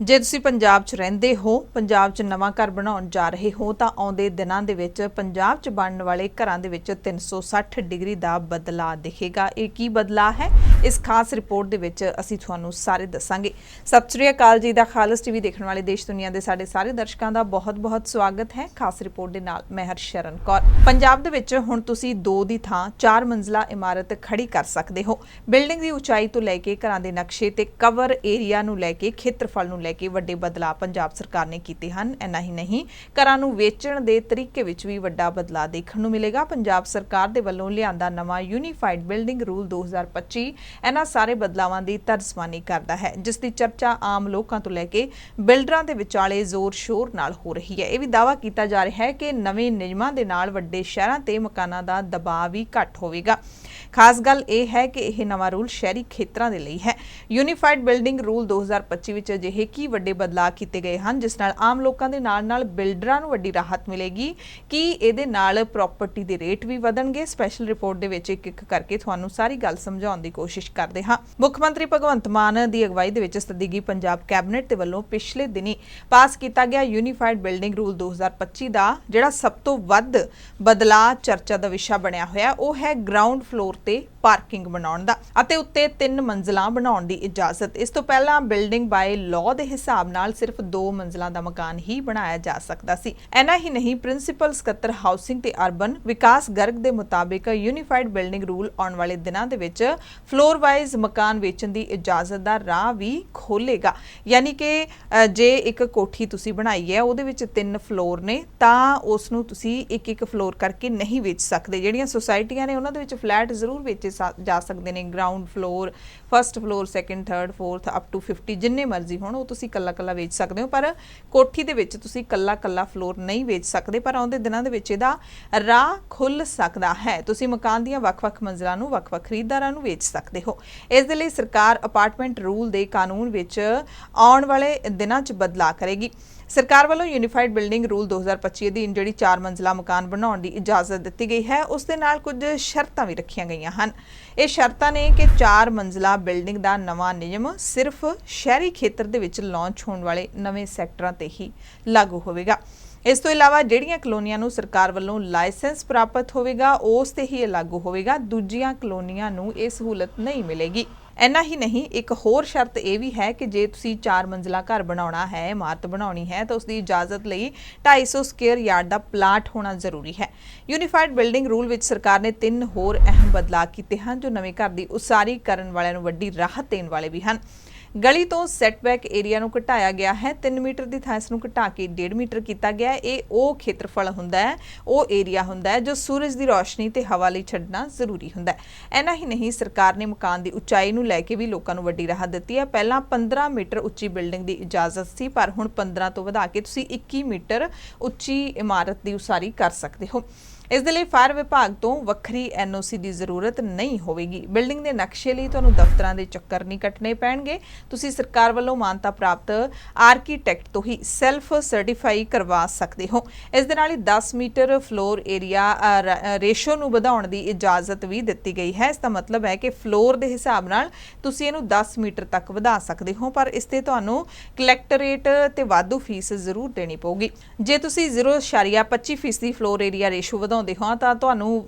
ਜੇ ਤੁਸੀਂ ਪੰਜਾਬ 'ਚ ਰਹਿੰਦੇ ਹੋ, ਪੰਜਾਬ 'ਚ ਨਵਾਂ ਘਰ ਬਣਾਉਣ ਜਾ ਰਹੇ ਹੋ, ਤਾਂ ਆਉਂਦੇ ਦਿਨਾਂ ਦੇ ਵਿੱਚ ਪੰਜਾਬ 'ਚ ਬਣਨ ਵਾਲੇ ਘਰਾਂ ਦੇ ਵਿੱਚ 360 ਡਿਗਰੀ ਦਾ ਬਦਲਾਅ ਦਿਖੇਗਾ। ਇਹ ਕੀ ਬਦਲਾਅ ਹੈ? ਇਸ ਖਾਸ ਰਿਪੋਰਟ ਦੇ ਵਿੱਚ ਅਸੀਂ ਤੁਹਾਨੂੰ ਸਾਰੇ ਦੱਸਾਂਗੇ। ਸਤਿ ਸ਼੍ਰੀ ਅਕਾਲ ਜੀ ਦਾ ਖਾਲਸ ਟੀਵੀ ਦੇਖਣ ਵਾਲੇ ਦੇਸ਼ ਦੁਨੀਆ ਦੇ ਸਾਡੇ ਸਾਰੇ ਦਰਸ਼ਕਾਂ ਦਾ ਬਹੁਤ-ਬਹੁਤ ਸਵਾਗਤ ਹੈ ਖਾਸ ਰਿਪੋਰਟ ਦੇ ਨਾਲ। ਮੈਂ ਹਰਸ਼ਰਨ ਕੌਰ। ਪੰਜਾਬ ਦੇ ਵਿੱਚ ਹੁਣ ਤੁਸੀਂ 2 ਦੀ ਥਾਂ 4 ਮੰਜ਼ਲਾ ਇਮਾਰਤ ਖੜੀ ਕਰ ਸਕਦੇ ਹੋ। ਬਿਲਡਿੰਗ ਦੀ ਉਚਾਈ ਤੋਂ ਲੈ ਕੇ ਘਰਾਂ ਦੇ ਨਕਸ਼ੇ ਤੇ ਕਵਰ ਏਰੀਆ ਨੂੰ ਲੈ ਕੇ ਖੇਤਰਫਲ ਨੂੰ ਲੈ ਕੇ ਵੱਡੇ ਬਦਲਾਅ ਪੰਜਾਬ ਸਰਕਾਰ ਨੇ ਕੀਤੇ ਹਨ। ਇੰਨਾ ਹੀ ਨਹੀਂ, ਘਰਾਂ ਨੂੰ ਵੇਚਣ ਦੇ ਤਰੀਕੇ ਵਿੱਚ ਵੀ ਵੱਡਾ ਬਦਲਾਅ ਦੇਖਣ ਨੂੰ ਮਿਲੇਗਾ। ਪੰਜਾਬ ਸਰਕਾਰ ਦੇ ਵੱਲੋਂ ਲਿਆਂਦਾ ਨਵਾਂ ਯੂਨੀਫਾਈਡ ਬਿਲਡਿੰਗ ਰੂਲ 2025 ਇਹਨਾਂ ਸਾਰੇ ਬਦਲਾਵਾਂ ਦੀ ਤਰਜਮਾਨੀ ਕਰਦਾ ਹੈ, ਜਿਸ ਦੀ ਚਰਚਾ ਆਮ ਲੋਕਾਂ ਤੋਂ ਲੈ ਕੇ ਬਿਲਡਰਾਂ ਦੇ ਵਿਚਾਲੇ ਜ਼ੋਰ-ਸ਼ੋਰ ਨਾਲ ਹੋ ਰਹੀ ਹੈ। ਇਹ ਵੀ ਦਾਅਵਾ ਕੀਤਾ ਜਾ ਰਿਹਾ ਹੈ ਕਿ ਨਵੇਂ ਨਿਯਮਾਂ ਦੇ ਨਾਲ ਵੱਡੇ ਸ਼ਹਿਰਾਂ ਤੇ ਮਕਾਨਾਂ ਦਾ ਦਬਾਅ ਵੀ ਘੱਟ ਹੋਵੇਗਾ। ਖਾਸ ਗੱਲ ਇਹ ਹੈ ਕਿ ਇਹ ਨਵਾਂ ਰੂਲ ਸ਼ਹਿਰੀ ਖੇਤਰਾਂ ਦੇ ਲਈ ਹੈ। ਯੂਨੀਫਾਈਡ ਬਿਲਡਿੰਗ ਰੂਲ 2025 ਵਿੱਚ ਅਜਿਹੇ ਕੀ ਵੱਡੇ ਬਦਲਾਅ ਕੀਤੇ ਗਏ ਹਨ, ਜਿਸ ਨਾਲ ਆਮ ਲੋਕਾਂ ਦੇ ਨਾਲ-ਨਾਲ ਬਿਲਡਰਾਂ ਨੂੰ ਵੱਡੀ ਰਾਹਤ ਮਿਲੇਗੀ? ਕਿ ਇਹਦੇ ਨਾਲ ਪ੍ਰਾਪਰਟੀ ਦੇ ਰੇਟ ਵੀ ਵਧਣਗੇ? ਸਪੈਸ਼ਲ ਰਿਪੋਰਟ ਦੇ ਵਿੱਚ ਇੱਕ ਇੱਕ ਕਰਕੇ ਤੁਹਾਨੂੰ ਸਾਰੀ ਗੱਲ ਸਮਝਾਉਣ ਦੀ ਕੋਸ਼ਿਸ਼ ਕਰਦੇ ਹਾਂ। ਮੁੱਖ ਮੰਤਰੀ ਭਗਵੰਤ ਮਾਨ ਦੀ ਅਗਵਾਈ ਦੇ ਵਿੱਚ ਸਦੀਗੀ ਪੰਜਾਬ ਕੈਬਨਿਟ ਦੇ ਵੱਲੋਂ ਪਿਛਲੇ ਦਿਨੀ ਪਾਸ ਕੀਤਾ ਗਿਆ ਯੂਨੀਫਾਈਡ ਬਿਲਡਿੰਗ ਰੂਲ 2025 ਦਾ, ਜਿਹੜਾ ਸਭ ਤੋਂ ਵੱਧ ਬਦਲਾਅ ਚਰਚਾ ਦਾ ਵਿਸ਼ਾ ਬਣਿਆ ਹੋਇਆ, ਉਹ ਹੈ ਗਰਾਊਂਡ ਫਲੋਰ ਤੇ ਪਾਰਕਿੰਗ ਬਣਾਉਣ ਦਾ ਅਤੇ ਉੱਤੇ ਤਿੰਨ ਮੰਜ਼ਲਾਂ ਬਣਾਉਣ ਦੀ ਇਜਾਜ਼ਤ। ਇਸ ਤੋਂ ਪਹਿਲਾਂ ਬਿਲਡਿੰਗ ਬਾਈ ਲਾਅ ਦੇ ਹਿਸਾਬ ਨਾਲ ਸਿਰਫ ਦੋ ਮੰਜ਼ਲਾਂ ਦਾ ਮਕਾਨ ਹੀ ਬਣਾਇਆ ਜਾ ਸਕਦਾ ਸੀ। ਐਨਾ ਹੀ ਨਹੀਂ ਪ੍ਰਿੰਸੀਪਲ ਸਕੱਤਰ ਹਾਊਸਿੰਗ ਤੇ ਅਰਬਨ ਵਿਕਾਸ ਗਰਗ ਦੇ ਮੁਤਾਬਿਕ ਯੂਨੀਫਾਈਡ ਬਿਲਡਿੰਗ ਰੂਲ ਆਉਣ ਵਾਲੇ ਦਿਨਾਂ ਦੇ ਵਿੱਚ ਫਲੋਰ ਵਾਈਜ਼ ਮਕਾਨ ਵੇਚਣ ਦੀ ਇਜਾਜ਼ਤ ਦਾ ਰਾਹ ਵੀ ਖੋਲੇਗਾ ਯਾਨੀ ਕਿ ਅ, ਜੇ ਇੱਕ ਕੋਠੀ ਤੁਸੀਂ ਬਣਾਈ ਹੈ ਉਹਦੇ ਵਿੱਚ ਤਿੰਨ ਫਲੋਰ ਨੇ ਤਾਂ ਉਸ ਨੂੰ ਤੁਸੀਂ ਇੱਕ ਇੱਕ ਫਲੋਰ ਕਰਕੇ ਨਹੀਂ ਵੇਚ ਸਕਦੇ। ਜਿਹੜੀਆਂ ਸੁਸਾਇਟੀਆਂ ਨੇ ਉਹਨਾਂ ਦੇ ਵਿੱਚ ਫਲੈਟ ਜ਼ਰੂਰ ਵੇਚੇ ਸਾ- ਜਾ ਸਕਦੇ ਨੇ। Ground floor first floor second third fourth up to 50 ਜਿੰਨੇ ਮਰਜ਼ੀ ਹੋਣ ਉਹ ਤੁਸੀਂ ਕੱਲਾ ਕੱਲਾ ਵੇਚ ਸਕਦੇ ਹੋ। ਪਰ ਕੋਠੀ ਦੇ ਵਿੱਚ ਤੁਸੀਂ ਕੱਲਾ ਕੱਲਾ ਫਲੋਰ ਨਹੀਂ ਵੇਚ ਸਕਦੇ ਪਰ ਆਉਂਦੇ ਦਿਨਾਂ ਦੇ ਵਿੱਚ ਇਹਦਾ ਰਾਹ ਖੁੱਲ ਸਕਦਾ ਹੈ। ਤੁਸੀਂ ਮਕਾਨ ਦੀਆਂ ਵੱਖ-ਵੱਖ ਮੰਜ਼ਿਲਾਂ ਨੂੰ ਵੱਖ-ਵੱਖ ਖਰੀਦਦਾਰਾਂ ਨੂੰ ਵੇਚ ਸਕਦੇ ਹੋ। ਇਸ ਦੇ ਲਈ ਸਰਕਾਰ ਅਪਾਰਟਮੈਂਟ ਰੂਲ ਦੇ ਕਾਨੂੰਨ ਵਿੱਚ ਆਉਣ ਵਾਲੇ ਦਿਨਾਂ 'ਚ ਬਦਲਾਅ ਕਰੇਗੀ। ਸਰਕਾਰ ਵੱਲੋਂ ਯੂਨੀਫਾਈਡ ਬਿਲਡਿੰਗ ਰੂਲ 2025 ਅਧੀਨ ਜਿਹੜੀ 4 ਮੰਜ਼ਲਾ ਮਕਾਨ ਬਣਾਉਣ ਦੀ ਇਜਾਜ਼ਤ ਦਿੱਤੀ ਗਈ ਹੈ, ਉਸ ਦੇ ਨਾਲ ਕੁਝ ਸ਼ਰਤਾਂ ਵੀ ਰੱਖੀਆਂ ਗਈਆਂ ਹਨ। ਇਹ ਸ਼ਰਤਾਂ ਨੇ ਕਿ 4 ਮੰਜ਼ਲਾ ਬਿਲਡਿੰਗ ਦਾ ਨਵਾਂ ਨਿਯਮ ਸਿਰਫ ਸ਼ਹਿਰੀ ਖੇਤਰ ਦੇ ਵਿੱਚ ਲਾਂਚ ਹੋਣ ਵਾਲੇ ਨਵੇਂ ਸੈਕਟਰਾਂ ਤੇ ਹੀ ਲਾਗੂ ਹੋਵੇਗਾ। ਇਸ ਤੋਂ ਇਲਾਵਾ ਜਿਹੜੀਆਂ ਕਲੋਨੀਆਂ ਨੂੰ ਸਰਕਾਰ ਵੱਲੋਂ ਲਾਇਸੈਂਸ ਪ੍ਰਾਪਤ ਹੋਵੇਗਾ, ਉਸ ਤੇ ਹੀ ਇਹ ਲਾਗੂ ਹੋਵੇਗਾ, ਦੂਜੀਆਂ ਕਲੋਨੀਆਂ ਨੂੰ ਇਹ ਸਹੂਲਤ ਨਹੀਂ ਮਿਲੇਗੀ। ਇੰਨਾ ਹੀ ਨਹੀਂ, ਇੱਕ ਹੋਰ ਸ਼ਰਤ ਇਹ ਵੀ ਹੈ ਕਿ ਜੇ ਤੁਸੀਂ 4 ਮੰਜ਼ਲਾ ਘਰ ਬਣਾਉਣਾ ਹੈ, ਇਮਾਰਤ ਬਣਾਉਣੀ ਹੈ, ਤਾਂ ਉਸ ਦੀ ਇਜਾਜ਼ਤ ਲਈ 250 ਸਕੁਅਰ ਯਾਰਡ ਦਾ ਪਲਾਟ ਹੋਣਾ ਜ਼ਰੂਰੀ ਹੈ। ਯੂਨੀਫਾਈਡ ਬਿਲਡਿੰਗ ਰੂਲ ਵਿੱਚ ਸਰਕਾਰ ਨੇ ਤਿੰਨ ਹੋਰ ਅਹਿਮ ਬਦਲਾਅ ਕੀਤੇ ਹਨ, ਜੋ ਨਵੇਂ ਘਰ ਦੀ ਉਸਾਰੀ ਕਰਨ ਵਾਲਿਆਂ ਨੂੰ ਵੱਡੀ ਰਾਹਤ ਦੇਣ ਵਾਲੇ ਵੀ ਹਨ। ਗਲੀ ਤੋਂ ਸੈਟਬੈਕ ਏਰੀਆ ਨੂੰ ਘਟਾਇਆ ਗਿਆ ਹੈ। 3 ਮੀਟਰ ਦੀ ਥਾਂ ਇਸ ਨੂੰ ਘਟਾ ਕੇ 1.5 ਮੀਟਰ ਕੀਤਾ ਗਿਆ ਹੈ। ਇਹ ਉਹ ਖੇਤਰਫਲ ਹੁੰਦਾ ਹੈ, ਉਹ ਏਰੀਆ ਹੁੰਦਾ ਹੈ ਜੋ ਸੂਰਜ ਦੀ ਰੌਸ਼ਨੀ ਤੇ ਹਵਾ ਲਈ ਛੱਡਣਾ ਜ਼ਰੂਰੀ ਹੁੰਦਾ ਹੈ। ਐਨਾ ਹੀ ਨਹੀਂ, ਸਰਕਾਰ ਨੇ ਮਕਾਨ ਦੀ ਉਚਾਈ ਨੂੰ ਲੈ ਕੇ ਵੀ ਲੋਕਾਂ ਨੂੰ ਵੱਡੀ ਰਾਹਤ ਦਿੱਤੀ ਹੈ। ਪਹਿਲਾਂ 15 ਮੀਟਰ ਉੱਚੀ ਬਿਲਡਿੰਗ ਦੀ ਇਜਾਜ਼ਤ ਸੀ, ਪਰ ਹੁਣ 15 ਤੋਂ ਵਧਾ ਕੇ ਤੁਸੀਂ 21 ਮੀਟਰ ਉੱਚੀ ਇਮਾਰਤ ਦੀ ਉਸਾਰੀ ਕਰ ਸਕਦੇ ਹੋ। ਇਸ ਦੇ ਲਈ ਫਾਇਰ ਵਿਭਾਗ ਤੋਂ ਵੱਖਰੀ ਐਨਓਸੀ ਦੀ ਜ਼ਰੂਰਤ ਨਹੀਂ ਹੋਵੇਗੀ। ਬਿਲਡਿੰਗ ਦੇ ਨਕਸ਼ੇ ਲਈ ਤੁਹਾਨੂੰ ਦਫ਼ਤਰਾਂ ਦੇ ਚੱਕਰ ਨਹੀਂ ਕੱਟਣੇ ਪੈਣਗੇ। ਤੁਸੀਂ ਸਰਕਾਰ ਵੱਲੋਂ ਮਾਨਤਾ ਪ੍ਰਾਪਤ ਆਰਕੀਟੈਕਟ ਤੋਂ ਹੀ ਸੈਲਫ ਸਰਟੀਫਾਈ ਕਰਵਾ ਸਕਦੇ ਹੋ। ਇਸ ਦੇ ਨਾਲ ਹੀ 10 ਮੀਟਰ ਫਲੋਰ ਏਰੀਆ ਰੇਸ਼ੋ ਨੂੰ ਵਧਾਉਣ ਦੀ ਇਜਾਜ਼ਤ ਵੀ ਦਿੱਤੀ ਗਈ ਹੈ। ਇਸ ਦਾ ਮਤਲਬ ਹੈ ਕਿ ਫਲੋਰ ਦੇ ਹਿਸਾਬ ਨਾਲ ਤੁਸੀਂ ਇਹਨੂੰ 10 ਮੀਟਰ ਤੱਕ ਵਧਾ ਸਕਦੇ ਹੋ, ਪਰ ਇਸ ਤੇ ਤੁਹਾਨੂੰ ਕਲੈਕਟਰੇਟ ਤੇ ਵਾਧੂ ਫੀਸ ਜ਼ਰੂਰ ਦੇਣੀ ਪਊਗੀ। ਜੇ ਤੁਸੀਂ 0.25% ਫਲੋਰ ਏਰੀਆ ਰੇਸ਼ੋ ਵਧਾਉਂਦੇ ਹੋ ਤਾਂ ਤੁਹਾਨੂੰ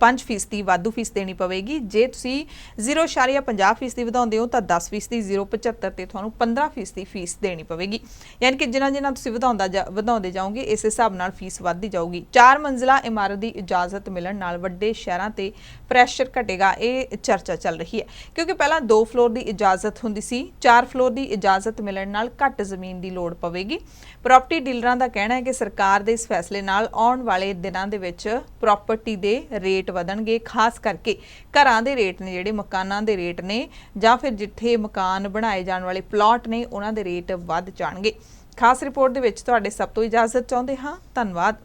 5 ਫੀਸਦੀ ਵਾਧੂ ਫੀਸ ਦੇਣੀ ਪਵੇਗੀ। ਜੇ ਤੁਸੀਂ 0.50% ਵਧਾਉਂਦੇ ਹੋ ਤਾਂ 10% 0.75 ਤੇ ਤੁਹਾਨੂੰ 15 ਫੀਸਦੀ ਫੀਸ ਦੇਣੀ ਪਵੇਗੀ। ਯਾਨੀ ਕਿ ਜਿੰਨਾ ਜਿੰਨਾ ਤੁਸੀਂ ਵਧਾਉਂਦਾ ਜਾ- ਵਧਾਉਂਦੇ ਜਾਓਗੇ, ਇਸ ਹਿਸਾਬ ਨਾਲ ਫੀਸ ਵੱਧਦੀ ਜਾਊਗੀ। ਚਾਰ ਮੰਜ਼ਲਾ ਇਮਾਰਤ ਦੀ ਇਜਾਜ਼ਤ ਮਿਲਣ ਨਾਲ ਵੱਡੇ ਸ਼ਹਿਰਾਂ ਤੇ ਪ੍ਰੈਸ਼ਰ ਘਟੇਗਾ, ਇਹ ਚਰਚਾ ਚੱਲ ਰਹੀ ਹੈ। ਕਿਉਂਕਿ ਪਹਿਲਾਂ 2 ਫਲੋਰ ਦੀ ਇਜਾਜ਼ਤ ਹੁੰਦੀ ਸੀ 4 ਫਲੋਰ ਦੀ ਇਜਾਜ਼ਤ ਮਿਲਣ ਨਾਲ ਘੱਟ ਜ਼ਮੀਨ ਦੀ ਲੋੜ ਪਵੇਗੀ। ਪ੍ਰਾਪਰਟੀ ਡੀਲਰਾਂ ਦਾ ਕਹਿਣਾ ਹੈ ਕਿ ਸਰਕਾਰ ਦੇ ਇਸ ਫੈਸਲੇ ਨਾਲ ਆਉਣ ਵਾਲੇ ਦਿਨਾਂ ਦੇ ਵਿੱਚ ਪ੍ਰਾਪਰਟੀ ਦੇ ਰੇਟ ਵਧਣਗੇ, ਖਾਸ ਕਰਕੇ ਘਰਾਂ ਦੇ ਰੇਟ ਨੇ, ਜਿਹੜੇ ਮਕਾਨਾਂ ਦੇ ਰੇਟ ਨੇ, ਜਾਂ ਫਿਰ ਜਿੱਥੇ ਮਕਾਨ ਬਣਾਏ ਜਾਣ ਵਾਲੇ ਪਲਾਟ ਨੇ, ਉਹਨਾਂ ਦੇ ਰੇਟ ਵੱਧ ਜਾਣਗੇ। ਖਾਸ ਰਿਪੋਰਟ ਦੇ ਵਿੱਚ ਤੁਹਾਡੇ ਸਭ ਤੋਂ ਇਜਾਜ਼ਤ ਚਾਹੁੰਦੇ ਹਾਂ। ਧੰਨਵਾਦ।